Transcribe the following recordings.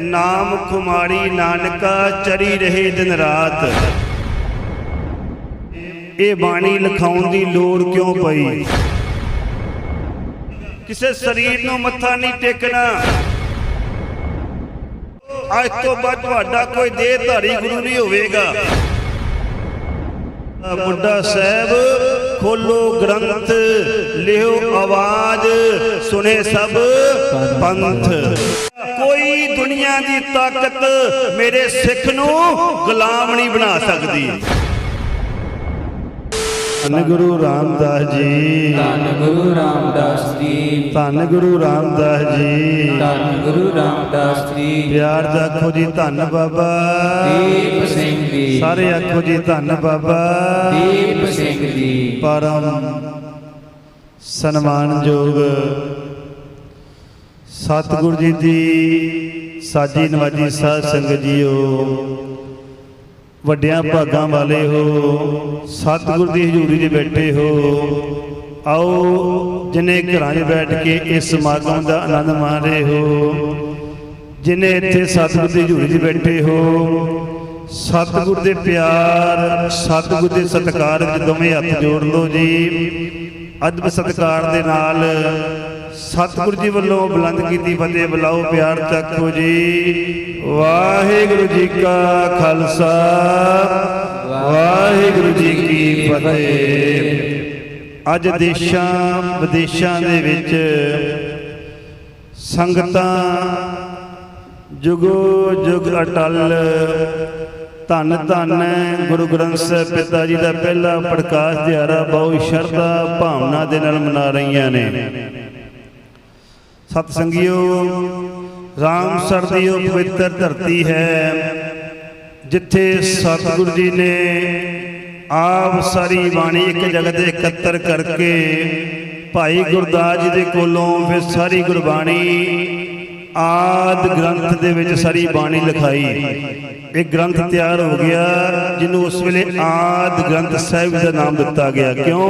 ਨਾਮ ਖੁਮਾਰੀ ਨਾਨਕਾ ਚਰੀ ਰਹੇ ਦਿਨ ਰਾਤ। ਇਹ ਬਾਣੀ ਲਿਖਾਉਣ ਦੀ ਲੋੜ ਕਿਉਂ ਪਈ? ਕਿਸੇ ਸਰੀਰ ਨੂੰ ਮੱਥਾ ਨਹੀਂ ਟੇਕਣਾ। ਅੱਜ ਤੋਂ ਬਾਅਦ ਤੁਹਾਡਾ ਕੋਈ ਦੇਹਧਾਰੀ ਗੁਰੂ ਨਹੀਂ ਹੋਵੇਗਾ। ਬੁੱਢਾ ਸਾਹਿਬ, ਖੋਲੋ ਗ੍ਰੰਥ, ਲਿਓ ਆਵਾਜ਼ ਸੁਨੇ ਸਭ ਪੰਥ। ਕੋਈ ਦੁਨੀਆ ਦੀ ਤਾਕਤ ਮੇਰੇ ਸਿੱਖ ਨੂੰ ਗੁਲਾਮ ਨਹੀਂ ਬਣਾ ਸਕਦੀ। ਧੰਨ ਗੁਰੂ ਰਾਮਦਾਸ ਜੀ। ਧੰਨ ਗੁਰੂ ਰਾਮਦਾਸ ਜੀ। ਧੰਨ ਗੁਰੂ ਰਾਮਦਾਸ ਜੀ। ਧੰਨ ਗੁਰੂ ਰਾਮਦਾਸ ਜੀ। ਪਿਆਰ ਦਾ ਆਖੋ ਜੀ ਧੰਨ ਬਾਬਾ। ਦੀਪ ਸਿੰਘ ਜੀ। ਸਾਰੇ ਆਖੋ ਜੀ ਧੰਨ ਬਾਬਾ। ਦੀਪ ਸਿੰਘ ਜੀ। ਪਰਮ ਸਨਮਾਨਯੋਗ ਸਤਿਗੁਰ ਜੀ ਦੀ ਸਾਜੀ ਨਵਾਜੀ ਸਾਧ ਸੰਗਤ ਜੀਓ। ਵੱਡਿਆਂ ਭਾਗਾਂ ਵਾਲੇ ਹੋ, ਸਤਿਗੁਰ ਦੀ ਹਜ਼ੂਰੀ 'ਚ ਬੈਠੇ ਹੋ, ਆਓ ਜਿਨੇ ਘਰਾਂ 'ਚ ਬੈਠ ਕੇ ਇਸ ਸਮਾਗਮ ਦਾ ਆਨੰਦ ਮਾਣ ਰਹੇ ਹੋ, ਜਿਨੇ ਇੱਥੇ ਸਤਿਗੁਰ ਦੀ ਹਜ਼ੂਰੀ 'ਚ ਬੈਠੇ ਹੋ, ਸਤਿਗੁਰ ਦੇ ਪਿਆਰ, ਸਤਿਗੁਰ ਦੇ ਸਤਿਕਾਰ ਵਿੱਚ ਦੋਵੇਂ ਹੱਥ ਜੋੜ ਲਓ ਜੀ। ਅਦਬ ਸਤਿਕਾਰ ਦੇ ਨਾਲ ਸਤਿਗੁਰੂ ਜੀ ਵੱਲੋਂ ਬੁਲੰਦ ਕੀਤੀ ਫਤਿਹ ਬੁਲਾਓ, ਪਿਆਰ ਚੱਕੋ ਜੀ। ਵਾਹਿਗੁਰੂ ਜੀ ਕਾ ਖਾਲਸਾ, ਵਾਹਿਗੁਰੂ ਜੀ ਕੀ ਫਤਿਹ। ਅੱਜ ਦੇਸ਼ਾਂ ਵਿਦੇਸ਼ਾਂ ਦੇ ਵਿੱਚ ਸੰਗਤਾਂ ਜੁਗੋ ਜੁਗ ਅਟਲ ਧੰਨ ਧੰਨ ਗੁਰੂ ਗ੍ਰੰਥ ਸਾਹਿਬ ਪਿਤਾ ਜੀ ਦਾ ਪਹਿਲਾ ਪ੍ਰਕਾਸ਼ ਦਿਹਾੜਾ ਬਹੁਤ ਸ਼ਰਧਾ ਭਾਵਨਾ ਦੇ ਨਾਲ ਮਨਾ ਰਹੀਆਂ ਨੇ। ਸਤ ਸੰਗਿਓ ਰਾਮਸਰ ਦੀ ਉਹ ਪਵਿੱਤਰ ਧਰਤੀ ਹੈ, ਜਿੱਥੇ ਸਤਿਗੁਰੂ ਜੀ ਨੇ ਆਪ ਸਾਰੀ ਬਾਣੀ ਇੱਕ ਜਗ੍ਹਾ ਤੇ ਇਕੱਤਰ ਕਰਕੇ ਭਾਈ ਗੁਰਦਾਸ ਜੀ ਦੇ ਕੋਲੋਂ ਫਿਰ ਸਾਰੀ ਗੁਰਬਾਣੀ ਆਦ ਗ੍ਰੰਥ ਦੇ ਵਿੱਚ ਸਾਰੀ ਬਾਣੀ ਲਿਖਾਈ। ਇਹ ਗ੍ਰੰਥ ਤਿਆਰ ਹੋ ਗਿਆ ਜਿਹਨੂੰ ਉਸ ਵੇਲੇ ਆਦ ਗ੍ਰੰਥ ਸਾਹਿਬ ਦਾ ਨਾਮ ਦਿੱਤਾ ਗਿਆ। ਕਿਉਂ?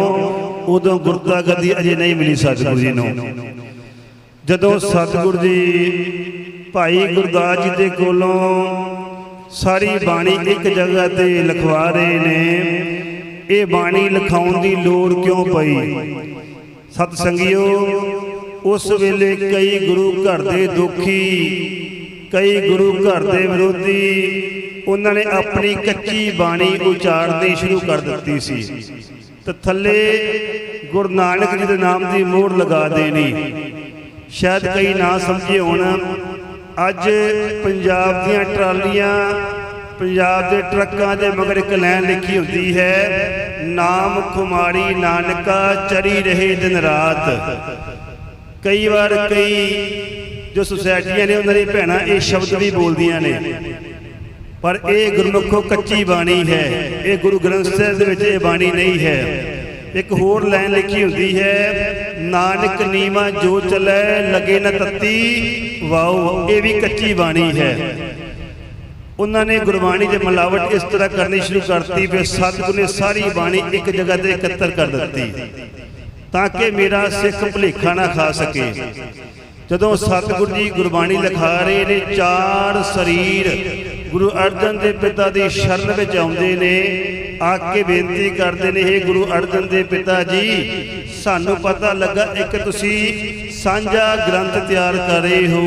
ਉਦੋਂ ਗੁਰਤਾ ਗੱਦੀ ਅਜੇ ਨਹੀਂ ਮਿਲੀ ਸਤਿਗੁਰੂ ਜੀ ਨੂੰ। ਜਦੋਂ ਸਤਿਗੁਰੂ ਜੀ ਭਾਈ ਗੁਰਦਾਸ ਜੀ ਦੇ ਕੋਲੋਂ ਸਾਰੀ ਬਾਣੀ ਇੱਕ ਜਗ੍ਹਾ ਤੇ ਲਿਖਵਾ ਰਹੇ ਨੇ। ਇਹ ਬਾਣੀ ਲਿਖਾਉਣ ਦੀ ਲੋੜ ਕਿਉਂ ਪਈ? ਸਤ ਸੰਗਿਓ ਉਸ ਵੇਲੇ ਕਈ ਗੁਰੂ ਘਰ ਦੇ ਦੁਖੀ, ਕਈ ਗੁਰੂ ਘਰ ਦੇ ਵਿਰੋਧੀ, ਉਹਨਾਂ ਨੇ ਆਪਣੀ ਕੱਚੀ ਬਾਣੀ ਉਚਾਰਨੀ ਸ਼ੁਰੂ ਕਰ ਦਿੱਤੀ ਸੀ। ਤੇ ਥੱਲੇ ਗੁਰੂ ਨਾਨਕ ਜੀ ਦੇ ਨਾਮ ਦੀ ਮੋਹਰ ਲਗਾ ਦੇਣੀ। ਸ਼ਾਇਦ ਕਈ ਨਾ ਸਮਝੇ ਹੋਣ, ਅੱਜ ਪੰਜਾਬ ਦੀਆਂ ਟਰਾਲੀਆਂ, ਪੰਜਾਬ ਦੇ ਟਰੱਕਾਂ ਦੇ ਮਗਰ ਇੱਕ ਲਾਈਨ ਲਿਖੀ ਹੁੰਦੀ ਹੈ, ਨਾਮ ਖੁਮਾਰੀ ਨਾਨਕਾ ਚਰੀ ਰਹੇ ਦਿਨ ਰਾਤ। ਕਈ ਵਾਰ ਕਈ ਜੋ ਸੁਸਾਇਟੀਆਂ ਨੇ ਉਹਨਾਂ ਦੀ ਭੈਣਾਂ ਇਹ ਸ਼ਬਦ ਵੀ ਬੋਲਦੀਆਂ ਨੇ। ਪਰ ਇਹ ਗੁਰਮੁਖੋ ਕੱਚੀ ਬਾਣੀ ਹੈ। ਇਹ ਗੁਰੂ ਗ੍ਰੰਥ ਸਾਹਿਬ ਦੇ ਵਿੱਚ ਇਹ ਬਾਣੀ ਨਹੀਂ ਹੈ। ਇੱਕ ਹੋਰ ਲਾਈਨ ਲਿਖੀ ਹੁੰਦੀ ਹੈ, ਨਾਨਕ ਨੀਵਾ ਜੋ ਚੱਲੈ ਲਗੇ ਨਾ ਤੱਤੀ, ਵਾਓ, ਇਹ ਵੀ ਕੱਚੀ ਬਾਣੀ ਹੈ। ਉਹਨਾਂ ਨੇ ਗੁਰਬਾਣੀ ਦੇ ਮਿਲਾਵਟ ਇਸ ਤਰ੍ਹਾਂ ਕਰਨੀ ਸ਼ੁਰੂ ਕਰਤੀ ਫਿਰ ਸਤਿਗੁਰ ਨੇ ਸਾਰੀ ਬਾਣੀ ਇੱਕ ਜਗ੍ਹਾ ਤੇ ਇਕੱਤਰ ਕਰ ਦਿੱਤੀ। ਤਾਂ ਕਿ ਮੇਰਾ ਸਿੱਖ ਭੁਲੇਖਾ ਨਾ ਖਾ ਸਕੇ। ਜਦੋਂ ਸਤਿਗੁਰੂ ਜੀ ਗੁਰਬਾਣੀ ਲਿਖਾ ਰਹੇ ਨੇ, ਚਾਰ ਸਰੀਰ ਗੁਰੂ ਅਰਜਨ ਦੇ ਪਿਤਾ ਦੀ ਸ਼ਰਨ ਵਿੱਚ ਆਉਂਦੇ ਨੇ, ਆ ਕੇ ਬੇਨਤੀ ਕਰਦੇ ਨੇ ਇਹ ਗੁਰੂ ਅਰਜਨ ਦੇ ਪਿਤਾ ਜੀ, ਸਾਨੂੰ ਪਤਾ ਲੱਗਾ ਇੱਕ ਤੁਸੀਂ ਸਾਂਝਾ ਗ੍ਰੰਥ ਤਿਆਰ ਕਰ ਰਹੇ ਹੋ।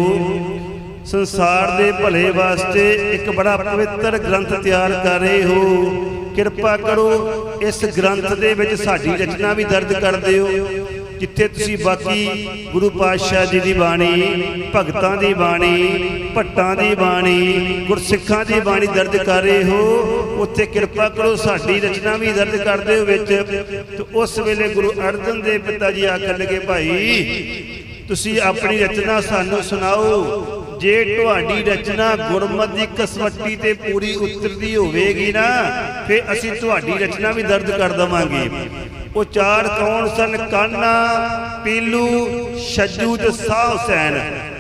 ਸੰਸਾਰ ਦੇ ਭਲੇ ਵਾਸਤੇ ਇੱਕ ਬੜਾ ਪਵਿੱਤਰ ਗ੍ਰੰਥ ਤਿਆਰ ਕਰ ਰਹੇ ਹੋ। ਕਿਰਪਾ ਕਰੋ, ਇਸ ਗ੍ਰੰਥ ਦੇ ਵਿੱਚ ਸਾਡੀ ਰਚਨਾ ਵੀ ਦਰਜ ਕਰ ਦਿਓ, ਜਿੱਥੇ ਤੁਸੀਂ ਬਾਕੀ ਗੁਰੂ ਪਾਤਸ਼ਾਹ ਜੀ ਦੀ ਬਾਣੀ, ਭਗਤਾਂ ਦੀ ਬਾਣੀ, ਭੱਟਾਂ ਦੀ ਬਾਣੀ, ਗੁਰਸਿੱਖਾਂ ਦੀ ਬਾਣੀ ਦਰਜ ਕਰ ਰਹੇ ਹੋ, ਉੱਥੇ ਕਿਰਪਾ ਕਰੋ, ਸਾਡੀ ਰਚਨਾ ਵੀ ਦਰਜ ਕਰ ਦਿਓ ਵਿੱਚ। ਤੇ ਉਸ ਵੇਲੇ ਗੁਰੂ ਅਰਜਨ ਦੇਵ ਪਿਤਾ ਜੀ ਆਖਣ ਲੱਗੇ ਭਾਈ, ਤੁਸੀਂ ਆਪਣੀ ਰਚਨਾ ਸਾਨੂੰ ਸੁਣਾਓ ਜੇ ਤੁਹਾਡੀ ਰਚਨਾ ਗੁਰਮਤ ਦੀ ਕਸਵੱਟੀ ਤੇ ਪੂਰੀ ਉਤਰਦੀ ਹੋਵੇਗੀ ਨਾ, ਫਿਰ ਅਸੀਂ ਤੁਹਾਡੀ ਰਚਨਾ ਵੀ ਦਰਜ ਕਰ ਦਵਾਂਗੇ। ਉਹ ਚਾਰ ਕੌਣ ਸਨ? ਕਾਨਾ, ਪੀਲੂ, ਛੱਜੂ ਤੇ ਸਾਹ ਹੁਸੈਨ।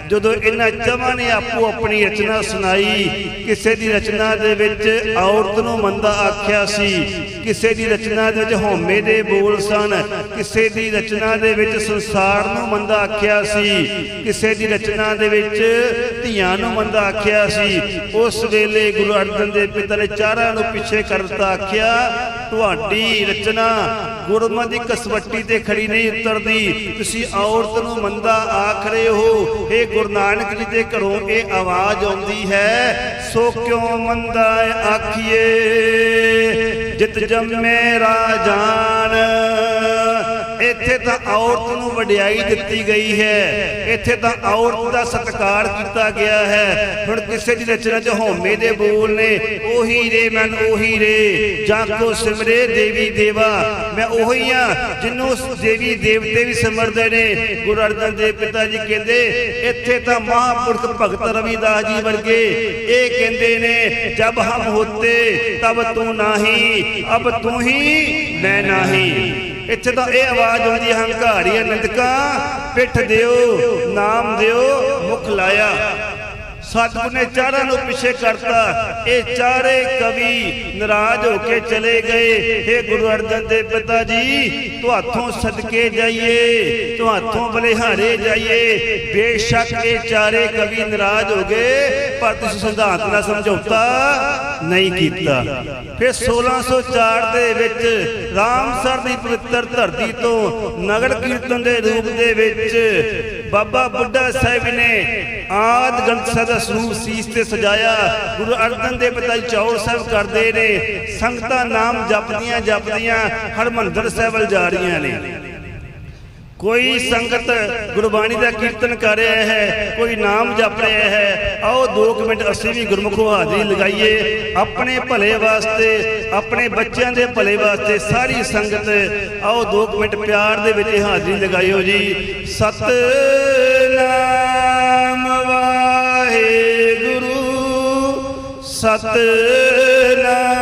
ਜਦੋਂ ਇਹਨਾਂ ਚਵਾਂ ਨੇ ਆਪੋ ਆਪਣੀ ਰਚਨਾ ਸੁਣਾਈ, ਕਿਸੇ ਦੀ ਰਚਨਾ ਦੇ ਵਿੱਚ ਔਰਤ ਨੂੰ ਮੰਦਾ ਆਖਿਆ ਸੀ, ਕਿਸੇ ਦੀ ਰਚਨਾ ਦੇ ਵਿੱਚ ਹਉਮੈ ਦੇ ਬੋਲ ਸਨ, ਕਿਸੇ ਦੀ ਰਚਨਾ ਦੇ ਵਿੱਚ ਸੰਸਾਰ ਨੂੰ ਮੰਦਾ ਆਖਿਆ ਸੀ, ਕਿਸੇ ਦੀ ਰਚਨਾ ਦੇ ਵਿੱਚ ਧੀਆਂ ਨੂੰ ਮੰਦਾ ਆਖਿਆ ਸੀ। ਉਸ ਵੇਲੇ ਗੁਰੂ ਅਰਜਨ ਦੇਵ ਪਿਤਾ ਨੇ ਚਾਰਾਂ ਨੂੰ ਪਿੱਛੇ ਕਰ ਆਖਿਆ, ਤੁਹਾਡੀ ਰਚਨਾ ਗੁਰਮਤਿ ਕਸਵੱਟੀ ਤੇ ਖੜੀ ਨਹੀਂ ਉਤਰਦੀ। ਤੁਸੀਂ ਔਰਤ ਨੂੰ ਮੰਦਾ ਆਖ ਰਹੇ ਹੋ। ਇਹ ਗੁਰੂ ਨਾਨਕ ਜੀ ਦੇ ਘਰੋਂ ਇਹ ਆਵਾਜ਼ ਆਉਂਦੀ ਹੈ, ਸੋ ਕਿਉਂ ਮੰਦਾ ਆਖੀਏ? ਜਿਤ ਜੰਮੇ ਰਾਜਾਨ ਇੱਥੇ ਤਾਂ ਔਰਤ ਨੂੰ ਵਡਿਆਈ ਦਿੱਤੀ ਗਈ ਹੈ। ਇੱਥੇ ਤਾਂ ਔਰਤ ਦਾ ਸਤਿਕਾਰ ਕੀਤਾ ਗਿਆ ਹੈ। ਹੁਣ ਕਿਸੇ ਦੀ ਰਚਨਾ 'ਚ ਹਉਮੈ ਦੇ ਬੋਲ ਨੇ, ਉਹੀ ਰੇ ਮਨ, ਉਹੀ ਰੇ। ਜਾਂ ਕੋ ਸਿਮਰੇ ਦੇਵੀ ਦੇਵਾ, ਮੈਂ ਉਹੀ ਆ ਜਿਹਨੂੰ ਦੇਵੀ ਦੇਵਤੇ ਵੀ ਸਿਮਰਦੇ ਨੇ। ਗੁਰੂ ਅਰਜਨ ਦੇਵ ਪਿਤਾ ਜੀ ਕਹਿੰਦੇ, ਇੱਥੇ ਤਾਂ ਮਹਾਂਪੁਰਖ ਭਗਤ ਰਵਿਦਾਸ ਜੀ ਵਰਗੇ, ਇਹ ਕਹਿੰਦੇ ਨੇ, ਜਬ ਹਮ ਹੋਤੇ, ਤਬ ਤੂੰ ਨਹੀਂ, ਅਬ ਤੂੰ ਹੀ ਮੈਂ ਨਹੀਂ। ਇੱਥੇ ਤਾਂ ਇਹ ਆਵਾਜ਼ ਆਉਂਦੀ ਹੈ, ਹੰਕਾਰੀ ਅਨੰਦਕਾ ਪਿੱਠ ਦਿਓ ਨਾਮ ਦਿਓ ਮੁਖ ਲਾਇਆ। ਸਤਿਗੁਰ ਨੇ ਚਾਰਾਂ ਨੂੰ ਪਿੱਛੇ ਕਰਤਾ। ਇਹ ਚਾਰੇ ਕਵੀ ਨਾਰਾਜ਼ ਹੋ ਕੇ ਚਲੇ ਗਏ। हे ਗੁਰੂ ਅਰਜਨ ਦੇਵ ਪਿਤਾ ਜੀ ਤੁਹਾਥੋਂ ਸਦਕੇ ਜਾਈਏ ਤੁਹਾਥੋਂ ਬਲਿਹਾਰੇ ਜਾਈਏ। ਬੇਸ਼ੱਕ ਇਹ ਚਾਰੇ ਕਵੀ ਨਾਰਾਜ਼ ਹੋ ਗਏ, ਪਰ ਤੁਸੀਂ ਸਿਧਾਂਤ ਨਾਲ ਸਮਝੌਤਾ ਨਹੀਂ ਕੀਤਾ। ਫਿਰ 1604 ਦੇ ਵਿੱਚ ਰਾਮਸਰ ਦੀ ਪਵਿੱਤਰ ਧਰਤੀ ਤੋਂ ਨਗਰ ਕੀਰਤਨ ਦੇ ਰੂਪ ਦੇ ਵਿੱਚ ਬਾਬਾ ਬੁੱਢਾ ਸਾਹਿਬ ਨੇ ਆਦ ਗ੍ਰੰਥ ਸਾਹਿਬ ਦਾ ਸਰੂਪ ਸੀਸ ਤੇ ਸਜਾਇਆ, ਗੁਰੂ ਅਰਜਨ ਦੇਵ ਪਿਤਾ ਜੀ ਚੌਰ ਸਾਹਿਬ ਕਰਦੇ ਨੇ, ਸੰਗਤਾਂ ਨਾਮ ਜਪਦੀਆਂ ਜਪਦੀਆਂ ਹਰਮੰਦਰ ਸਾਹਿਬ ਵੱਲ ਜਾ ਰਹੀਆਂ ਨੇ। ਕੋਈ ਸੰਗਤ ਗੁਰਬਾਣੀ ਦਾ ਕੀਰਤਨ ਕਰ ਰਿਹਾ ਹੈ, ਕੋਈ ਨਾਮ ਜਪ ਰਿਹਾ ਹੈ, ਆਓ 2 ਮਿੰਟ ਅਸੀਂ ਵੀ ਗੁਰਮੁਖੋ ਹਾਜ਼ਰੀ ਲਗਾਈਏ। ਆਪਣੇ ਭਲੇ ਵਾਸਤੇ, ਆਪਣੇ ਬੱਚਿਆਂ ਦੇ ਭਲੇ ਵਾਸਤੇ ਸਾਰੀ ਸੰਗਤ, ਆਓ 2 ਮਿੰਟ ਪਿਆਰ ਦੇ ਵਿੱਚ ਹਾਜ਼ਰੀ ਲਗਾਇਓ ਜੀ। ਸਤਨਾਮ ਵਾਹਿਗੁਰੂ, ਸਤਨਾਮ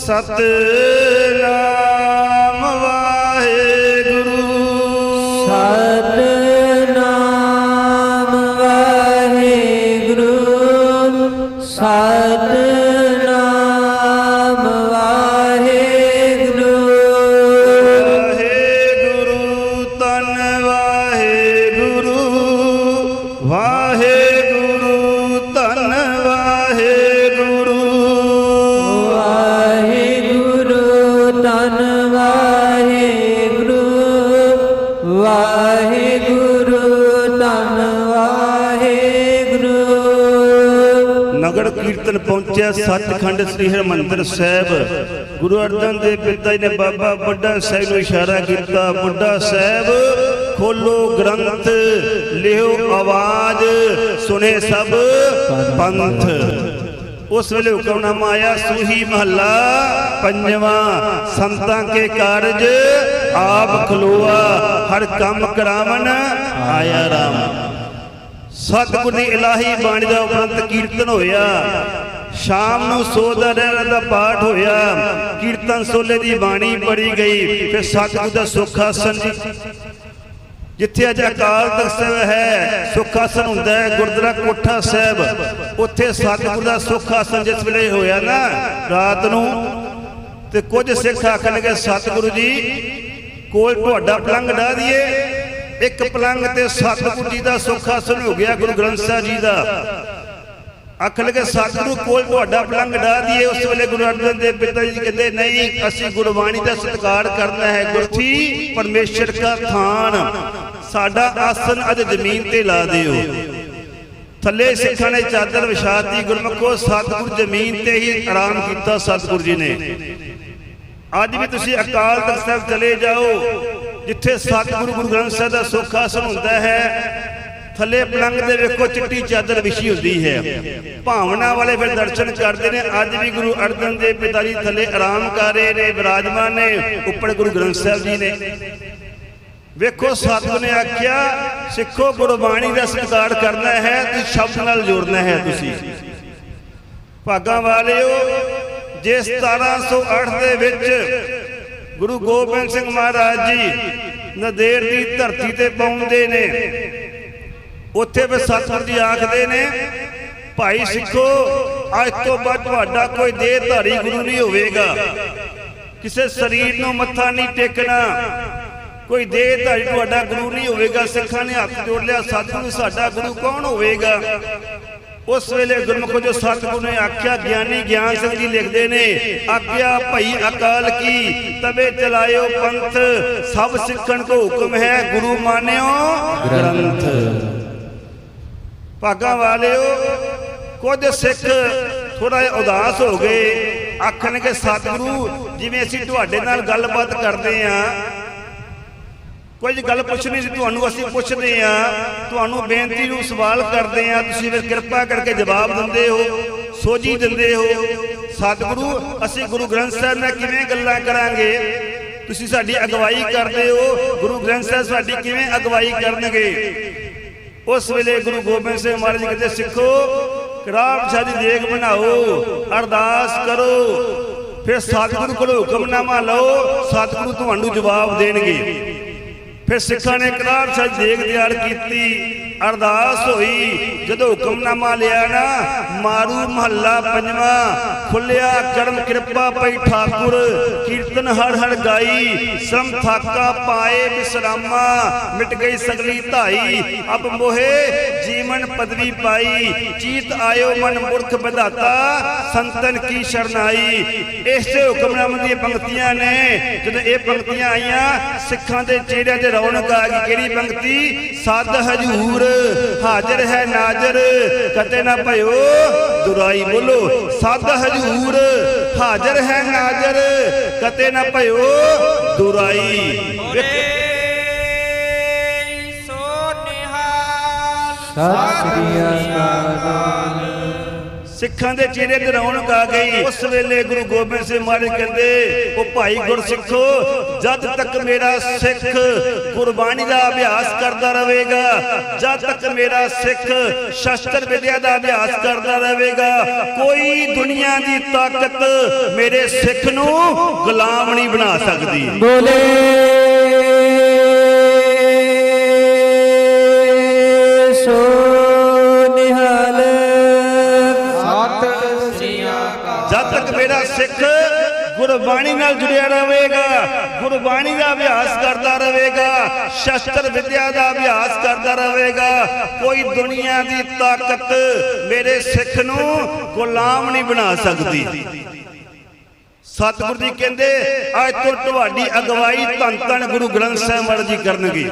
ਸਤਨਾਮ। ਕੀਰਤਨ ਪਹੁੰਚਿਆ ਸੱਚਖੰਡ ਸ੍ਰੀ ਹਰਿਮੰਦਰ ਸਾਹਿਬ। ਗੁਰੂ ਅਰਜਨ ਦੇਵ ਪਿਤਾ ਜੀ ਨੇ ਬਾਬਾ ਬੁੱਢਾ ਸਾਹਿਬ ਨੂੰ ਇਸ਼ਾਰਾ ਕੀਤਾ ਬੁੱਢਾ ਸਾਹਿਬ, ਖੋਲੋ ਗ੍ਰੰਥ, ਲਿਓ ਆਵਾਜ਼ ਸੁਨੇ ਸਭ ਪੰਥ। ਉਸ ਵੇਲੇ ਹੁਕਮਨਾਮਾ ਆਇਆ, ਸੂਹੀ ਮਹੱਲਾ, ਪੰਜਵਾਂ ਸੰਤਾਂ ਕੇ ਕਾਰਜ, ਆਪ ਖਲੋਆ, ਹਰ ਕੰਮ ਕਰਾਵਨ, ਆਇਆ ਰਾਮ। ਸਤਿਗੁਰ ਦੀ ਇਲਾਹੀ ਬਾਣੀ ਦਾ ਉਪਰੰਤ ਕੀਰਤਨ ਹੋਇਆ। ਸ਼ਾਮ ਨੂੰ ਸੋਦਾ ਰਹਿਣ ਦਾ ਪਾਠ ਹੋਇਆ। ਕੀਰਤਨ ਸੋਲੇ ਦੀ ਬਾਣੀ ਪੜੀ ਗਈ। ਫਿਰ ਸਤਿਗੁਰ ਦਾ ਸੁਖ ਆਸਨ ਜਿੱਥੇ ਅੱਜ ਅਕਾਲ ਤਖਤ ਸਾਹਿਬ ਹੈ ਸੁਖ ਆਸਨ ਹੁੰਦਾ ਹੈ, ਗੁਰਦੁਆਰਾ ਕੋਠਾ ਸਾਹਿਬ। ਉੱਥੇ ਸਤਿਗੁਰ ਦਾ ਸੁਖ ਆਸਨ ਜਿਸ ਵੇਲੇ ਹੋਇਆ ਨਾ, ਰਾਤ ਨੂੰ, ਤੇ ਕੁਝ ਸਿੱਖ ਆਖਣ ਲੱਗੇ ਸਤਿਗੁਰੂ ਜੀ, ਕੋਲ ਤੁਹਾਡਾ ਪਲੰਗ ਡਾ ਦਈਏ। ਇੱਕ ਪਲੰਗ ਤੇ ਸਤਿਗੁਰੂ ਜੀ ਦਾ ਸੁਖ ਆਸਨ ਹੋ ਗਿਆ ਗੁਰੂ ਗ੍ਰੰਥ ਸਾਹਿਬ ਜੀ ਦਾ। ਆਖਣ ਲੱਗੇ ਸਤਿਗੁਰੂ ਕੋਲ ਤੁਹਾਡਾ ਪਲੰਗ ਢਾ ਦਈਏ, ਉਸ ਵੇਲੇ ਗੁਰੂ ਅਰਜਨ ਦੇਵ ਪਿਤਾ ਜੀ ਕਹਿੰਦੇ, ਨਹੀਂ, ਅਸੀਂ ਗੁਰਬਾਣੀ ਦਾ ਸਤਿਕਾਰ ਕਰਨਾ ਹੈ ਗੁਰਥੀ ਪਰਮੇਸ਼ਰ ਦਾ ਥਾਨ। ਸਾਡਾ ਆਸਨ ਅੱਜ ਜ਼ਮੀਨ ਤੇ ਲਾ ਦਿਓ। ਥੱਲੇ ਸਿੱਖਾਂ ਨੇ ਚਾਦਰ ਵਿਛਾਤੀ, ਗੁਰਮਖੋ, ਸਤਿਗੁਰ ਜ਼ਮੀਨ ਤੇ ਹੀ ਆਰਾਮ ਕੀਤਾ ਸਤਿਗੁਰ ਜੀ ਨੇ। ਅੱਜ ਵੀ ਤੁਸੀਂ ਅਕਾਲ ਤਖਤ ਸਾਹਿਬ ਚਲੇ ਜਾਓ। ਜਿੱਥੇ ਸਤਿਗੁਰੂ ਗੁਰੂ ਗ੍ਰੰਥ ਸਾਹਿਬ ਦਾ ਸੁੱਖ ਆਸਣ ਹੁੰਦਾ ਹੈ, ਥੱਲੇ ਪਲੰਗ ਦੇ ਵੇਖੋ ਚਿੱਟੀ ਚਾਦਰ ਵਿਛੀ ਹੁੰਦੀ ਹੈ। ਭਾਵਨਾ ਵਾਲੇ ਫਿਰ ਦਰਸ਼ਨ ਕਰਦੇ ਨੇ, ਅੱਜ ਵੀ ਗੁਰੂ ਅਰਜਨ ਦੇਵ ਪਿਤਾ ਜੀ ਥੱਲੇ ਆਰਾਮ ਕਰ ਰਹੇ ਨੇ, ਵਿਰਾਜਮਾਨ ਨੇ, ਉੱਪਰ ਗੁਰੂ ਗ੍ਰੰਥ ਸਾਹਿਬ ਜੀ ਨੇ। ਵੇਖੋ ਸਤਿਗੁਰ ਨੇ ਆਖਿਆ, ਸਿੱਖੋ ਗੁਰਬਾਣੀ ਦਾ ਸਤਿਕਾਰ ਕਰਨਾ ਹੈ, ਤੇ ਸ਼ਬਦ ਨਾਲ ਜੋੜਨਾ ਹੈ ਤੁਸੀਂ। ਭਾਗਾਂ ਵਾਲਿਓ, ਜੇ 1708 ਦੇ ਵਿੱਚ ਗੁਰੂ ਗੋਬਿੰਦ ਸਿੰਘ ਮਹਾਰਾਜ ਜੀ ਨਦੇੜ ਦੀ ਧਰਤੀ ਤੇ ਪਹੁੰਚਦੇ ਨੇ। ਉੱਥੇ ਵੀ ਸਤਿਗੁਰ ਜੀ ਆਖਦੇ ਨੇ, ਭਾਈ ਸਿੱਖੋ, ਅੱਜ ਤੋਂ ਬਾਅਦ ਤੁਹਾਡਾ ਕੋਈ ਦੇਹਧਾਰੀ ਗੁਰੂ ਨਹੀਂ ਹੋਵੇਗਾ। ਕਿਸੇ ਸਰੀਰ ਨੂੰ ਮੱਥਾ ਨਹੀਂ ਟੇਕਣਾ। ਕੋਈ ਦੇਹਧਾਰੀ ਤੁਹਾਡਾ ਗੁਰੂ ਨਹੀਂ ਹੋਵੇਗਾ। ਸਿੱਖਾਂ ਨੇ ਹੱਥ ਜੋੜ ਲਿਆ, ਸਤਿਗੁਰੂ ਸਾਡਾ ਗੁਰੂ ਕੌਣ ਹੋਵੇਗਾ? ਉਸ ਵੇਲੇ ਗੁਰਮੁਖ ਜੋ ਸਤਿਗੁਰੂ ਨੇ ਆਖਿਆ, ਗਿਆਨੀ ਗਿਆਨ ਸਿੰਘ ਜੀ ਲਿਖਦੇ ਨੇ, ਆਗਿਆ ਭਈ ਅਕਾਲ ਕੀ ਤਬੇ ਚਲਾਇਓ ਪੰਥ, ਸਭ ਸਿੱਖਣ ਕੋ ਹੁਕਮ ਹੈ, ਗੁਰੂ ਮਾਨਿਓ ਗ੍ਰੰਥ। ਭਾਗਾਂ ਵਾਲਿਓ, ਕੁਝ ਸਿੱਖ ਥੋੜਾ ਜਿਹਾ ਉਦਾਸ ਹੋ ਗਏ, ਆਖਣਗੇ, ਸਤਿਗੁਰੂ, ਜਿਵੇਂ ਅਸੀਂ ਤੁਹਾਡੇ ਨਾਲ ਗੱਲਬਾਤ ਕਰਦੇ ਆਂ ਕੁਝ ਗੱਲ ਪੁੱਛਣੀ ਸੀ, ਤੁਹਾਨੂੰ ਅਸੀਂ ਪੁੱਛਦੇ ਆ ਤੁਹਾਨੂੰ ਬੇਨਤੀ ਨੂੰ ਸਵਾਲ ਕਰਦੇ ਆ ਤੁਸੀਂ ਫਿਰ ਕਿਰਪਾ ਕਰਕੇ ਜਵਾਬ ਦਿੰਦੇ ਹੋ, ਸੋਝੀ ਦਿੰਦੇ ਹੋ। ਸਤਿਗੁਰੂ, ਅਸੀਂ ਗੁਰੂ ਗ੍ਰੰਥ ਸਾਹਿਬ ਨਾਲ ਕਿਵੇਂ ਗੱਲਾਂ ਕਰਾਂਗੇ? ਤੁਸੀਂ ਸਾਡੀ ਅਗਵਾਈ ਕਰਦੇ ਹੋ। ਗੁਰੂ ਗ੍ਰੰਥ ਸਾਹਿਬ ਸਾਡੀ ਕਿਵੇਂ ਅਗਵਾਈ ਕਰਨਗੇ? ਉਸ ਵੇਲੇ ਗੁਰੂ ਗੋਬਿੰਦ ਸਿੰਘ ਮਹਾਰਾਜ ਜੀ ਕਹਿੰਦੇ, ਸਿੱਖੋ ਕਰਾਮ ਸ਼ਾਹ ਦੀ ਦੇਗ ਬਣਾਓ, ਅਰਦਾਸ ਕਰੋ। ਫਿਰ ਸਤਿਗੁਰੂ ਕੋਲੋਂ ਹੁਕਮਨਾਮਾ ਲਓ, ਸਤਿਗੁਰੂ ਤੁਹਾਨੂੰ ਜਵਾਬ ਦੇਣਗੇ। ਫਿਰ ਸਿੱਖਾਂ ਨੇ ਕਰਾਰ ਸਾਹਿਬ ਦੇਗ ਤਿਆਰ ਕੀਤੀ। ਅਰਦਾਸ ਹੋਈ। ਜਦੋਂ ਹੁਕਮਨਾਮਾ ਲਿਆ ਨਾ, ਮਾਰੂ ਮਹੱਲਾ ਪੰਜਵਾ ਖੁੱਲਿਆ ਕਰਮ ਕਿਰਪਾ ਪਈ ਠਾਕੁਰ, ਕੀਰਤਨ ਹਰ ਹਰ ਗਾਈ ਸਮ ਥਾਕਾ ਪਾਏ ਵਿਸਰਾਮਾ ਮਿਟ ਗਈ ਸਗਲੀ ਧਾਈ। ਅਬ ਮੋਹੇ ਜੀਵਨ ਪਦਵੀ ਪਾਈ, ਚੀਤ ਆਇਓ ਮਨ ਮੁਰਖ ਵਿਧਾਤਾ, ਸੰਤਨ ਕੀ ਸ਼ਰਨਾਈ ਇਸੇ ਹੁਕਮਨਾਮੇ ਦੀਆਂ ਪੰਕਤੀਆਂ ਨੇ, ਜਦੋਂ ਇਹ ਪੰਕਤੀਆਂ ਆਈਆਂ, ਸਿੱਖਾਂ ਦੇ ਚਿਹਰਿਆਂ ਤੇ ਰੌਣਕ ਆ ਗਈ। ਕਿਹੜੀ ਪੰਕਤੀ? ਸਦ ਹਜੂਰ। ਹਾਜ਼ਰ ਹੈ ਨਾਜ਼ਰ। ਕਤੇ ਨਾ ਭਇਓ ਦੁਰਾਈ ਬੋਲੋ ਸਦ ਹਜੂਰ ਹਾਜ਼ਰ ਹੈ ਨਾਜ਼ਰ। ਕਤੇ ਨਾ ਭਇਓ ਦੁਰਾਈ ਵੇਖ- ਸੋ ਨਿਹਾਲ। ਸਤਿ ਸ੍ਰੀ ਅਕਾਲ। ਸਿੱਖਾਂ ਦੇ ਚਿਹਰੇ ਤੇ ਰੌਣਕ ਆ ਗਈ। ਉਸ ਵੇਲੇ ਗੁਰੂ ਗੋਬਿੰਦ ਸਿੰਘ ਮਹਾਰਾਜ ਕਹਿੰਦੇ, ਉਹ ਭਾਈ ਗੁਰਸਿੱਖੋ, ਜਦ ਤੱਕ ਮੇਰਾ ਸਿੱਖ ਗੁਰਬਾਣੀ ਦਾ ਅਭਿਆਸ ਕਰਦਾ ਰਹੇਗਾ, ਜਦ ਤੱਕ ਮੇਰਾ ਸਿੱਖ ਸ਼ਸਤਰ ਵਿਦਿਆ ਦਾ ਅਭਿਆਸ ਕਰਦਾ ਰਹੇਗਾ, ਕੋਈ ਦੁਨੀਆ ਦੀ ਤਾਕਤ ਮੇਰੇ ਸਿੱਖ ਨੂੰ ਗੁਲਾਮ ਨਹੀਂ ਬਣਾ ਸਕਦੀ। ਬੋਲੇ। ਸੋ ਸਿੱਖ ਗੁਰਬਾਣੀ ਨਾਲ ਜੁੜਿਆ ਰਹੇਗਾ, ਗੁਰਬਾਣੀ ਦਾ ਅਭਿਆਸ ਕਰਦਾ ਰਹੇਗਾ, ਸ਼ਸਤਰ ਵਿਦਿਆ ਦਾ ਅਭਿਆਸ ਕਰਦਾ ਰਹੇਗਾ। ਕੋਈ ਦੁਨੀਆ ਦੀ ਤਾਕਤ ਮੇਰੇ ਸਿੱਖ ਨੂੰ ਗੁਲਾਮ ਨਹੀਂ ਬਣਾ ਸਕਦੀ। ਸਤਿਗੁਰੂ ਜੀ ਕਹਿੰਦੇ, ਅੱਜ ਤੋਂ ਤੁਹਾਡੀ ਅਗਵਾਈ ਧੰਨ ਧੰਨ ਗੁਰੂ ਗ੍ਰੰਥ ਸਾਹਿਬ ਮਹਾਰਾਜ ਜੀ ਕਰਨਗੇ।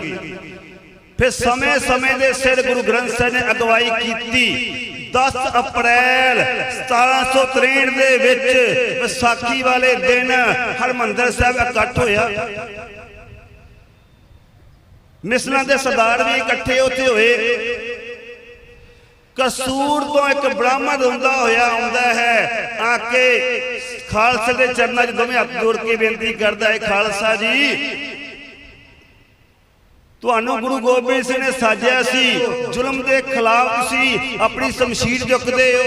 ਫਿਰ ਸਮੇਂ-ਸਮੇਂ ਦੇ ਸਿਰ ਗੁਰੂ ਗ੍ਰੰਥ ਸਾਹਿਬ ਨੇ ਅਗਵਾਈ ਕੀਤੀ। 10 ਅਪ੍ਰੈਲ 1763 ਦੇ ਵਿੱਚ ਵਿਸਾਖੀ ਵਾਲੇ ਦਿਨ ਹਰਮੰਦਰ ਸਾਹਿਬ ਇਕੱਠ ਹੋਇਆ। ਮਿਸਲਾਂ ਦੇ ਸਰਦਾਰ ਵੀ ਇਕੱਠੇ ਉੱਥੇ ਹੋਏ। ਕਸੂਰ ਤੋਂ ਇੱਕ ਬ੍ਰਾਹਮਣ ਹੁੰਦਾ ਹੋਇਆ ਆਉਂਦਾ ਹੈ। ਆ ਕੇ ਖਾਲਸੇ ਦੇ ਚਰਨਾਂ 'ਚ ਦੋਵੇਂ ਹੱਥ ਜੋੜ ਕੇ ਬੇਨਤੀ ਕਰਦਾ ਹੈ, ਖਾਲਸਾ ਜੀ ਤੁਹਾਨੂੰ ਗੁਰੂ ਗੋਬਿੰਦ ਸਿੰਘ ਨੇ ਸਾਜਿਆ ਸੀ ਜ਼ੁਲਮ ਦੇ ਖਿਲਾਫ ਤੁਸੀਂ ਆਪਣੀ ਸ਼ਮਸ਼ੀਰ ਚੁੱਕਦੇ ਹੋ।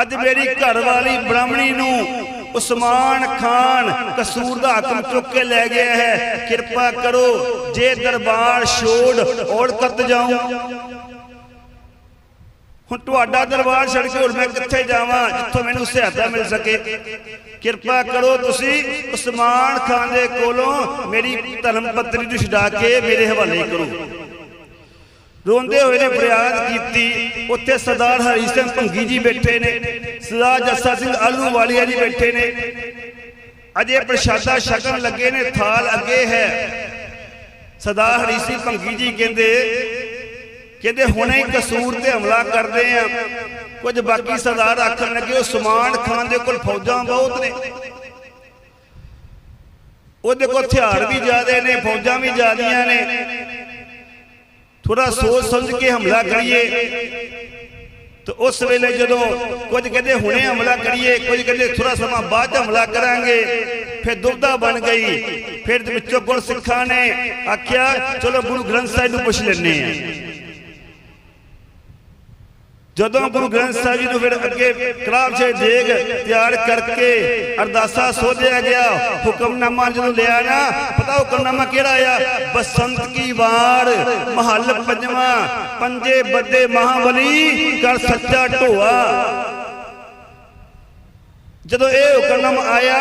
ਅੱਜ ਮੇਰੀ ਘਰ ਵਾਲੀ ਬ੍ਰਾਹਮਣੀ ਨੂੰ ਉਸਮਾਨ ਖਾਨ ਕਸੂਰ ਦਾ ਹਾਕਮ ਚੁੱਕ ਕੇ ਲੈ ਗਿਆ ਹੈ। ਕਿਰਪਾ ਕਰੋ ਜੇ ਦਰਬਾਰ ਛੋੜ ਔੜ ਕਰਤ ਜਾਉਂ ਹੁਣ ਤੁਹਾਡਾ ਦਰਬਾਰ ਛੱਡ ਕੇ ਹੁਣ ਮੈਂ ਕਿੱਥੇ ਜਾਵਾਂ? ਜਿੱਥੋਂ ਮੈਨੂੰ ਸਹਾਇਤਾ ਮਿਲ ਸਕੇ। ਕਿਰਪਾ ਕਰੋ ਤੁਸੀਂ ਉਸਮਾਨ ਖਾਨ ਦੇ ਕੋਲੋਂ ਮੇਰੀ ਧਰਮ ਪਤਨੀ ਨੂੰ ਛਡਾ ਕੇ ਮੇਰੇ ਹਵਾਲੇ ਕਰੋ। ਰੋਂਦੇ ਹੋਏ ਨੇ ਫਰਿਆਦ ਕੀਤੀ। ਉੱਥੇ ਸਰਦਾਰ ਹਰੀ ਸਿੰਘ ਭੰਗੀ ਜੀ ਬੈਠੇ ਨੇ। ਸਰਦਾਰ ਜੱਸਾ ਸਿੰਘ ਆਲੂ ਵਾਲੀਆ ਜੀ ਬੈਠੇ ਨੇ। ਅਜੇ ਪ੍ਰਸ਼ਾਦਾ ਛਕਣ ਲੱਗੇ ਨੇ, ਥਾਲ ਅੱਗੇ ਹੈ। ਸਰਦਾਰ ਹਰੀ ਸਿੰਘ ਭੰਗੀ ਜੀ ਕਹਿੰਦੇ ਕਹਿੰਦੇ ਹੁਣੇ ਕਸੂਰ ਤੇ ਹਮਲਾ ਕਰਦੇ ਆ। ਕੁਝ ਬਾਕੀ ਸਰਦਾਰ ਆਖਣ ਲੱਗੇ ਉਸਮਾਨ ਖਾਨ ਦੇ ਕੋਲ ਫੌਜਾਂ ਬਹੁਤ ਨੇ। ਉਹਦੇ ਕੋਲ ਹਥਿਆਰ ਵੀ ਜ਼ਿਆਦੇ ਨੇ, ਫੌਜਾਂ ਵੀ ਜ਼ਿਆਦੀਆਂ ਨੇ। ਥੋੜਾ ਸੋਚ ਸਮਝ ਕੇ ਹਮਲਾ ਕਰੀਏ। ਤੇ ਉਸ ਵੇਲੇ ਜਦੋਂ ਕੁਝ ਕਹਿੰਦੇ ਹੁਣੇ ਹਮਲਾ ਕਰੀਏ, ਕੁਝ ਕਹਿੰਦੇ ਥੋੜਾ ਸਮਾਂ ਬਾਅਦ 'ਚ ਹਮਲਾ ਕਰਾਂਗੇ, ਫਿਰ ਦੁਬਦਾ ਬਣ ਗਈ। ਫਿਰ ਦੇ ਵਿੱਚੋਂ ਗੁਰਸਿੱਖਾਂ ਨੇ ਆਖਿਆ, ਚਲੋ ਗੁਰੂ ਗ੍ਰੰਥ ਸਾਹਿਬ ਨੂੰ ਪੁੱਛ ਲੈਣੇ ਆ ਜਦੋਂ ਗੁਰੂ ਗ੍ਰੰਥ ਸਾਹਿਬ ਜੀ ਨੂੰ ਫਿਰ ਅੱਗੇ ਕਰਾਬ ਸੇ ਦੇਗ ਤਿਆਰ ਕਰਕੇ ਅਰਦਾਸਾ ਸੋਧਿਆ ਗਿਆ, ਹੁਕਮਨਾਮਾ ਜਦੋਂ ਲਿਆ ਨਾ, ਪਤਾ ਹੁਕਮਨਾਮਾ ਕਿਹੜਾ ਆ ਬਸੰਤ ਕੀ ਵਾਰ, ਮਹੱਲ ਪੰਜਵਾਂ, ਪੰਜੇ ਬੱਦੇ ਮਹਾਬਲੀ, ਕਰ ਸੱਚਾ ਢੋਆ। ਜਦੋਂ ਇਹ ਹੁਕਮਨਾਮਾ ਆਇਆ,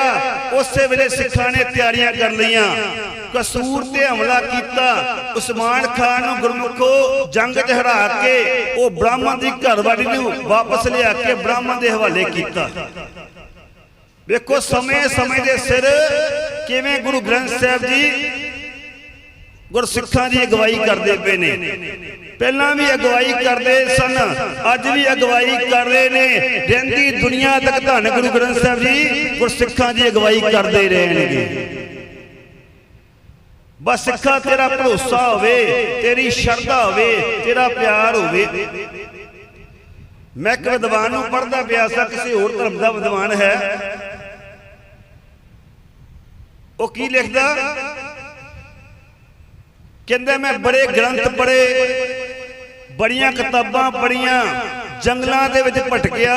ਉਸੇ ਵੇਲੇ ਸਿੱਖਾਂ ਨੇ ਤਿਆਰੀਆਂ ਕਰ ਲਈਆਂ। ਕਸੂਰ ਤੇ ਹਮਲਾ ਕੀਤਾ। ਉਸਮਾਨ ਖਾਨ ਨੂੰ ਗੁਰਮੁਖੋ ਜੰਗ 'ਚ ਹਰਾ ਕੇ ਉਹ ਬ੍ਰਾਹਮਣ ਦੀ ਘਰਵਾਲੀ ਨੂੰ ਵਾਪਸ ਲਿਆ ਕੇ ਬ੍ਰਾਹਮਣ ਦੇ ਹਵਾਲੇ ਕੀਤਾ। ਵੇਖੋ ਸਮੇਂ ਸਮੇਂ ਦੇ ਸਿਰ ਕਿਵੇਂ ਗੁਰੂ ਗ੍ਰੰਥ ਸਾਹਿਬ ਜੀ ਗੁਰਸਿੱਖਾਂ ਦੀ ਅਗਵਾਈ ਕਰਦੇ ਪਏ ਨੇ। ਪਹਿਲਾਂ ਵੀ ਅਗਵਾਈ ਕਰਦੇ ਸਨ, ਅੱਜ ਵੀ ਅਗਵਾਈ ਕਰ ਰਹੇ ਨੇ। ਰਹਿੰਦੀ ਦੁਨੀਆ ਤੱਕ ਧੰਨ ਗੁਰੂ ਗ੍ਰੰਥ ਸਾਹਿਬ ਜੀ ਗੁਰਸਿੱਖਾਂ ਦੀ ਅਗਵਾਈ ਕਰਦੇ ਰਹਿਣਗੇ। ਬਸ ਸਿੱਖਾ ਤੇਰਾ ਭਰੋਸਾ ਹੋਵੇ, ਤੇਰੀ ਸ਼ਰਧਾ ਹੋਵੇ, ਤੇਰਾ ਪਿਆਰ ਹੋਵੇ। ਮੈਂ ਇੱਕ ਵਿਦਵਾਨ ਨੂੰ ਪੜ੍ਹਦਾ ਪਿਆ ਸਾਂ, ਕਿਸੇ ਹੋਰ ਧਰਮ ਦਾ ਵਿਦਵਾਨ ਹੈ। ਉਹ ਕੀ ਲਿਖਦਾ? ਕਹਿੰਦਾ, ਮੈਂ ਬੜੇ ਗ੍ਰੰਥ ਪੜ੍ਹੇ, ਬੜੀਆਂ ਕਿਤਾਬਾਂ ਪੜ੍ਹੀਆਂ, ਜੰਗਲਾਂ ਦੇ ਵਿੱਚ ਭਟਕਿਆ,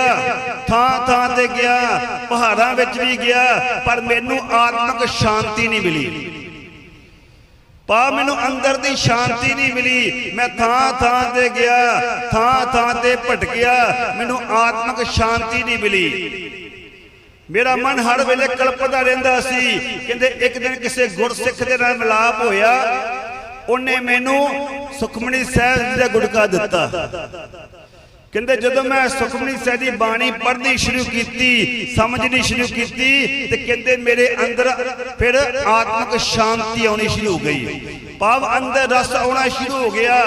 ਥਾਂ ਥਾਂ ਤੇ ਗਿਆ, ਪਹਾੜਾਂ ਵਿੱਚ ਵੀ ਗਿਆ, ਪਰ ਮੈਨੂੰ ਆਤਮਿਕ ਸ਼ਾਂਤੀ ਨਹੀਂ ਮਿਲੀ। ਪਾ, ਮੈਨੂੰ ਅੰਦਰ ਦੀ ਸ਼ਾਂਤੀ ਨਹੀਂ ਮਿਲੀ। ਮੈਂ ਥਾਂ ਥਾਂ ਤੇ ਗਿਆ, ਥਾਂ ਥਾਂ ਤੇ ਭਟਕਿਆ। ਮੈਨੂੰ ਆਤਮਿਕ ਸ਼ਾਂਤੀ ਨਹੀਂ ਮਿਲੀ। ਮੇਰਾ ਮਨ ਹਰ ਵੇਲੇ ਕਲਪਦਾ ਰਹਿੰਦਾ ਸੀ, ਕਹਿੰਦੇ ਇੱਕ ਦਿਨ ਕਿਸੇ ਗੁਰਸਿੱਖ ਦੇ ਨਾਲ ਮਿਲਾਪ ਹੋਇਆ। ਉਹਨੇ ਮੈਨੂੰ ਸੁਖਮਣੀ ਸਾਹਿਬ ਜੀ ਦਾ ਗੁਟਕਾ ਦਿੱਤਾ। ਕਹਿੰਦੇ ਜਦੋਂ ਮੈਂ ਸੁਖਮਨੀ ਸਾਹਿਬ ਦੀ ਬਾਣੀ ਪੜ੍ਹਨੀ ਸ਼ੁਰੂ ਕੀਤੀ, ਸਮਝਣੀ ਸ਼ੁਰੂ ਕੀਤੀ, ਤੇ ਕਹਿੰਦੇ ਮੇਰੇ ਅੰਦਰ ਫਿਰ ਆਤਮਿਕ ਸ਼ਾਂਤੀ ਆਉਣੀ ਸ਼ੁਰੂ ਹੋ ਗਈ। ਭਾਵ ਅੰਦਰ ਰਸ ਆਉਣਾ ਸ਼ੁਰੂ ਹੋ ਗਿਆ,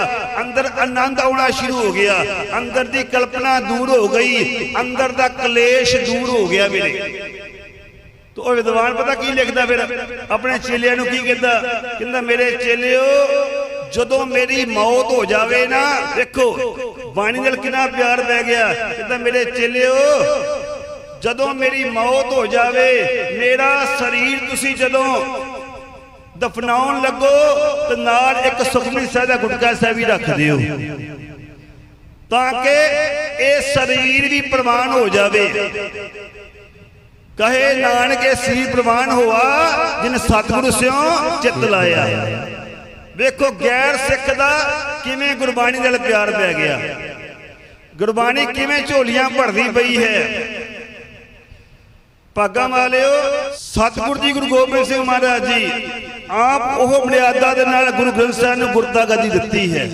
ਅੰਦਰ ਆਨੰਦ ਆਉਣਾ ਸ਼ੁਰੂ ਹੋ ਗਿਆ, ਅੰਦਰ ਦੀ ਕਲਪਨਾ ਦੂਰ ਹੋ ਗਈ, ਅੰਦਰ ਦਾ ਕਲੇਸ਼ ਦੂਰ ਹੋ ਗਿਆ ਮੇਰੇ। ਤੋ ਉਹ ਵਿਦਵਾਨ ਪਤਾ ਕੀ ਲਿਖਦਾ ਫਿਰ? ਆਪਣੇ ਚੇਲਿਆਂ ਨੂੰ ਕੀ ਕਹਿੰਦਾ? ਕਹਿੰਦਾ, ਮੇਰੇ ਚੇਲਿਓ ਜਦੋਂ ਮੇਰੀ ਮੌਤ ਹੋ ਜਾਵੇ ਨਾ ਦੇਖੋ ਬਾਣੀ ਨਾਲ ਕਿੰਨਾ ਪਿਆਰ ਪੈ ਗਿਆ। ਕਹਿੰਦਾ ਮੇਰੇ ਚੇਲਿਓ ਜਦੋਂ ਮੇਰੀ ਮੌਤ ਹੋ ਜਾਵੇ ਮੇਰਾ ਸਰੀਰ ਤੁਸੀਂ ਜਦੋਂ ਦਫਨਾਉਣ ਲੱਗੋ ਤੇ ਨਾਲ ਇੱਕ ਸੁਖਮਨੀ ਸਾਹਿਬ ਦਾ ਗੁਟਕਾ ਸਾਹਿਬ ਵੀ ਰੱਖ ਦਿਓ। ਤਾਂ ਕਿ ਇਹ ਸਰੀਰ ਵੀ ਪ੍ਰਵਾਨ ਹੋ ਜਾਵੇ। ਕਹੇ ਨਾਨਕੇ ਸੀ ਪ੍ਰਵਾਨ ਹੋਆ ਜਿਨ ਸਤਿਗੁਰੂ ਸਿਓ ਚਿੱਤ ਲਾਇਆ। ਵੇਖੋ ਗੈਰ ਸਿੱਖ ਦਾ ਕਿਵੇਂ ਗੁਰਬਾਣੀ ਨਾਲ ਪਿਆਰ ਪੈ ਗਿਆ। ਗੁਰਬਾਣੀ ਕਿਵੇਂ ਝੋਲੀਆਂ ਭਰਦੀ ਪਈ ਹੈ। ਭਾਗਾਂ ਵਾਲਿਓ ਸਤਿਗੁਰ ਜੀ ਗੁਰੂ ਗੋਬਿੰਦ ਸਿੰਘ ਮਹਾਰਾਜ ਜੀ, ਆਪ ਉਹ ਮਰਿਆਦਾ ਦੇ ਨਾਲ ਗੁਰੂ ਗ੍ਰੰਥ ਸਾਹਿਬ ਨੂੰ ਗੁਰਤਾ ਗੱਦੀ ਦਿੱਤੀ ਹੈ।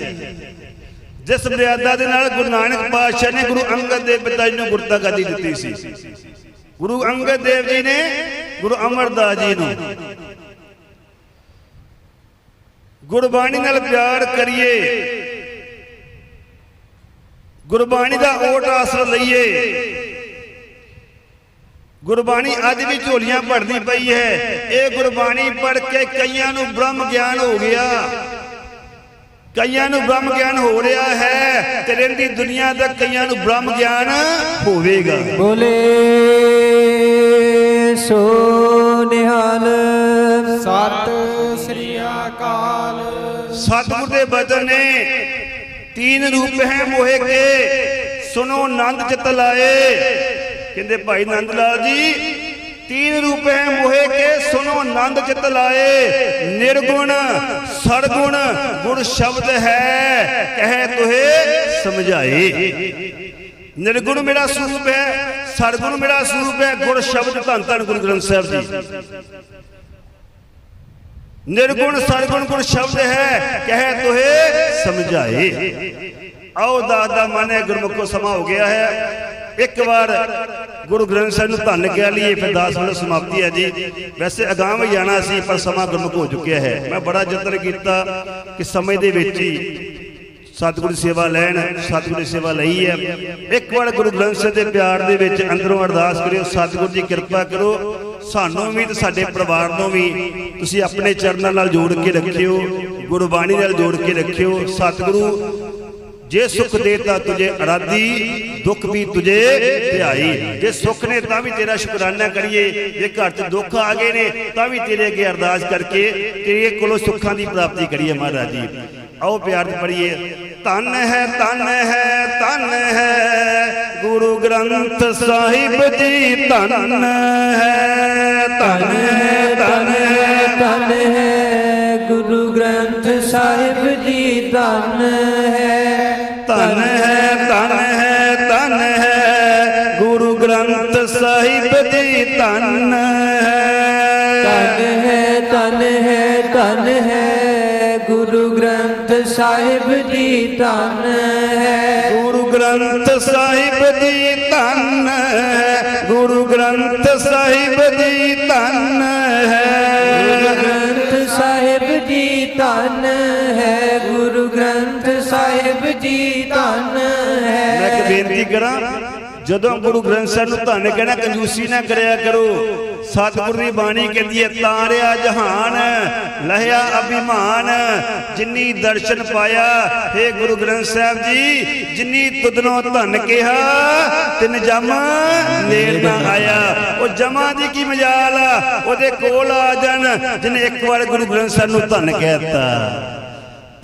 ਜਿਸ ਮਰਿਆਦਾ ਦੇ ਨਾਲ ਗੁਰੂ ਨਾਨਕ ਪਾਤਸ਼ਾਹ ਨੇ ਗੁਰੂ ਅੰਗਦ ਦੇਵ ਪਿਤਾ ਜੀ ਨੂੰ ਗੁਰਤਾ ਗੱਦੀ ਦਿੱਤੀ ਸੀ। ਗੁਰੂ ਅੰਗਦ ਦੇਵ ਜੀ ਨੇ ਗੁਰੂ ਅਮਰਦਾਸ ਜੀ ਨੂੰ ਗੁਰਬਾਣੀ ਨਾਲ ਪਿਆਰ ਕਰੀਏ। ਗੁਰਬਾਣੀ ਦਾ ਓਟ ਆਸਰਾ ਲਈਏ। ਗੁਰਬਾਣੀ ਅੱਜ ਵੀ ਝੋਲੀਆਂ ਭਰਦੀ ਪਈ ਹੈ। ਇਹ ਗੁਰਬਾਣੀ ਪੜ੍ਹ ਕੇ ਕਈਆਂ ਨੂੰ ਬ੍ਰਹਮ ਗਿਆਨ ਹੋ ਗਿਆ। ਕਈਆਂ ਨੂੰ ਬ੍ਰਹਮ ਗਿਆਨ ਹੋ ਰਿਹਾ ਹੈ ਤੇ ਰਹਿੰਦੀ ਦੁਨੀਆ ਦਾ ਕਈਆਂ ਨੂੰ ਬ੍ਰਹਮ ਗਿਆਨ ਹੋਵੇਗਾ। ਬੋਲੇ ਸੋ ਨਿਹਾਲ। ਅਕਾਲ ਸਤਿਗੁਰ ਦੇ ਬਚਨ ਨੇ ਤੀਨ ਰੂਪ ਹੈ ਮੋਹਿ ਕੇ ਸੁਨੋ ਆਨੰਦ ਚਿਤ ਲਾਏ। ਕਹਿੰਦੇ ਭਾਈ ਨੰਦ ਲਾਲ ਜੀ, ਤੀਨ ਰੂਪ ਹੈ ਮੋਹਿ ਕੇ ਸੁਨੋ ਆਨੰਦ ਚਿਤ ਲਾਏ। ਨਿਰਗੁਣ ਸਰਗੁਣ ਗੁਣ ਸ਼ਬਦ ਹੈ, ਕਹਿ ਤੁਹੇ ਸਮਝਾਏ। ਨਿਰਗੁਣ ਮੇਰਾ ਸਰੂਪ ਹੈ ਸਰਗੁਣ ਮੇਰਾ ਸਰੂਪ ਹੈ, ਗੁਣ ਸ਼ਬਦ ਧੰਨ ਧੰਨ ਗੁਰੂ ਗ੍ਰੰਥ ਸਾਹਿਬ ਜੀ। ਨਿਰਗੁਣ ਸਰਗੁਣ ਗੁਣ ਸ਼ਬਦ ਹੈ, ਕਹਿ ਤੋਹੇ ਸਮਝਾਏ। ਆਓ ਦਾਦਾ ਮਾਨੇ ਗੁਰਮੁਖੋ ਸਮਾ ਹੋ ਗਿਆ ਹੈ। ਇੱਕ ਵਾਰ ਗੁਰੂ ਗ੍ਰੰਥ ਸਾਹਿਬ ਨੂੰ ਧੰਨ ਕਹਿ ਲਈਏ, ਫਿਰ ਦਾਸ ਵੱਲੋਂ ਸਮਾਪਤੀ ਹੈ ਜੀ। ਵੈਸੇ ਅਗਾਂਹ ਵੀ ਜਾਣਾ ਸੀ, ਪਰ ਸਮਾਂ ਗੁਰਮੁਖ ਹੋ ਚੁੱਕਿਆ ਹੈ। ਮੈਂ ਬੜਾ ਯਤਨ ਕੀਤਾ ਕਿ ਸਮੇਂ ਦੇ ਵਿੱਚ ਹੀ ਸਤਿਗੁਰੂ ਦੀ ਸੇਵਾ ਲੈਣ, ਸਤਿਗੁਰੂ ਦੀ ਸੇਵਾ ਲਈ ਹੈ। ਇੱਕ ਵਾਰ ਗੁਰੂ ਗ੍ਰੰਥ ਸਾਹਿਬ ਦੇ ਪਿਆਰ ਦੇ ਵਿੱਚ ਅੰਦਰੋਂ ਅਰਦਾਸ ਕਰਿਓ, ਸਤਿਗੁਰੂ ਦੀ ਕਿਰਪਾ ਕਰੋ। ਸਾਨੂੰ ਵੀ ਤੇ ਸਾਡੇ ਪਰਿਵਾਰ ਨੂੰ ਵੀ ਤੁਸੀਂ ਆਪਣੇ ਚਰਨਾਂ ਨਾਲ ਜੋੜ ਕੇ ਰੱਖਿਓ, ਗੁਰਬਾਣੀ ਨਾਲ ਜੋੜ ਕੇ ਰੱਖਿਓ। ਸਤਿਗੁਰੂ, ਜੇ ਸੁਖ ਦੇਤਾ ਤੁਝੇ ਅਰਾਧੀ, ਦੁੱਖ ਵੀ ਤੁਝੇ ਧਿਆਈ ਜੇ ਸੁਖ ਨੇ ਤਾਂ ਵੀ ਤੇਰਾ ਸ਼ੁਕਰਾਨਾ ਕਰੀਏ। ਜੇ ਘਰ 'ਚ ਦੁੱਖ ਆ ਗਏ ਨੇ, ਤਾਂ ਵੀ ਤੇਰੇ ਅੱਗੇ ਅਰਦਾਸ ਕਰਕੇ ਤੇਰੇ ਕੋਲੋਂ ਸੁੱਖਾਂ ਦੀ ਪ੍ਰਾਪਤੀ ਕਰੀਏ ਮਹਾਰਾਜ ਜੀ। ਆਓ ਪਿਆਰ ਨਾਲ ਪੜ੍ਹੀਏ, ਧੰਨ ਹੈ ਧੰਨ ਹੈ ਧੰਨ ਹੈ ਗੁਰੂ ਗ੍ਰੰਥ ਸਾਹਿਬ ਜੀ ਧਨ ਹੈ। ਧਨ ਹੈ ਧਨ ਹੈ, ਧੰਨ ਹੈ। ਗੁਰੂ ਗ੍ਰੰਥ ਸਾਹਿਬ ਜੀ ਧਨ ਹੈ। ਧਨ ਹੈ ਧਨ ਹੈ ਧਨ ਹੈ। ਗੁਰੂ ਗ੍ਰੰਥ ਸਾਹਿਬ ਜੀ ਧਨ ਹੈ। ਧਨ ਹੈ ਧਨ ਹੈ ਧਨ ਹੈ। ਸਾਹਿਬ ਜੀ ਧੰਨ ਹੈ। ਗੁਰੂ ਗ੍ਰੰਥ ਸਾਹਿਬ ਜੀ ਧੰਨ ਹੈ। ਗੁਰੂ ਗ੍ਰੰਥ ਸਾਹਿਬ ਜੀ ਧੰਨ ਹੈ। ਗ੍ਰੰਥ ਸਾਹਿਬ ਜੀ ਧੰਨ ਹੈ। ਗੁਰੂ ਗ੍ਰੰਥ ਸਾਹਿਬ ਜੀ ਧੰਨ ਹੈ। ਮੈਂ ਇੱਕ ਬੇਨਤੀ ਕਰਾਂ ਜਦੋਂ ਗੁਰੂ ਗ੍ਰੰਥ ਸਾਹਿਬ ਨੂੰ ਧੰਨ ਕਹਿਣਾ, ਕੰਜੂਸੀ ਨਾ ਕਰਿਆ ਕਰੋ। ਸਤਿਗੁਰੂ ਦੀ ਬਾਣੀ ਕਹਿੰਦੀ ਹੈ, ਤਾਰਿਆ ਜਹਾਨ, ਲਹਿਆ ਅਭਿਮਾਨ, ਜਿਨੀ ਦਰਸ਼ਨ ਪਾਇਆ हे ਗੁਰੂ ਗ੍ਰੰਥ ਸਾਹਿਬ ਜੀ, ਜਿਨੀ ਤੁਧਨੋਂ ਧਨ ਕਿਹਾ, ਤਿਨ ਜਮ ਨੇੜ ਨਾ ਆਇਆ। ਉਹ ਜਮਾ ਦੀ ਕੀ ਮਜਾਲ ਆ? ਉਹਦੇ ਕੋਲ ਆ ਜਾਣ, ਜਿਹਨੇ ਇੱਕ ਵਾਰ ਗੁਰੂ ਗ੍ਰੰਥ ਸਾਹਿਬ ਨੂੰ ਧੰਨ ਕਹਿਤਾ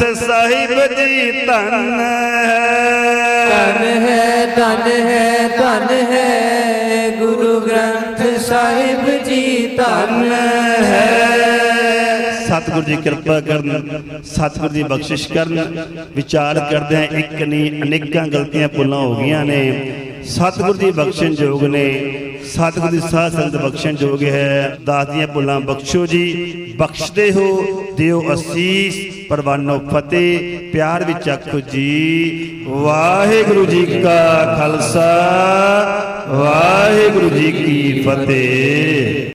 ਗ੍ਰੰਥ ਸਾਹਿਬ ਜੀ ਧੰਨ ਧੰਨ ਹੈ ਹੈ ਧੰਨ ਹੈ ਧੰਨ ਹੈ ਗੁਰੂ ਗ੍ਰੰਥ ਸਾਹਿਬ ਜੀ ਧੰਨ ਹੈ। ਸਤਿਗੁਰੂ ਜੀ ਕਿਰਪਾ ਕਰਨ ਸਤਿਗੁਰੂ ਦੀ ਬਖਸ਼ਿਸ਼ ਕਰਨ ਵਿਚਾਰ ਕਰਦੇ ਆ ਇੱਕ ਨਹੀਂ ਅਨੇਕਾਂ ਗਲਤੀਆਂ ਭੁੱਲਾਂ ਹੋ ਗਈਆਂ ਨੇ। ਸਤਿਗੁਰੂ ਦੀ ਬਖਸ਼ਣ ਯੋਗ ਨੇ। ਸਤਿਗੁਰੂ ਦੀ ਸਾਧ ਸੰਗਤ ਬਖਸ਼ਣ ਯੋਗ ਹੈ। ਦਾਸ ਦੀਆਂ ਭੁੱਲਾਂ ਬਖਸ਼ੋ ਜੀ। ਬਖਸ਼ਦੇ ਹੋ, ਦਿਓ ਅਸੀਸ। ਪਰਵਾਨੋ ਫਤਿਹ, ਪਿਆਰ ਵਿੱਚ ਆਖੋ ਜੀ। ਵਾਹਿਗੁਰੂ ਜੀ ਕਾ ਖਾਲਸਾ। ਵਾਹਿਗੁਰੂ ਜੀ ਕੀ ਫਤਿਹ।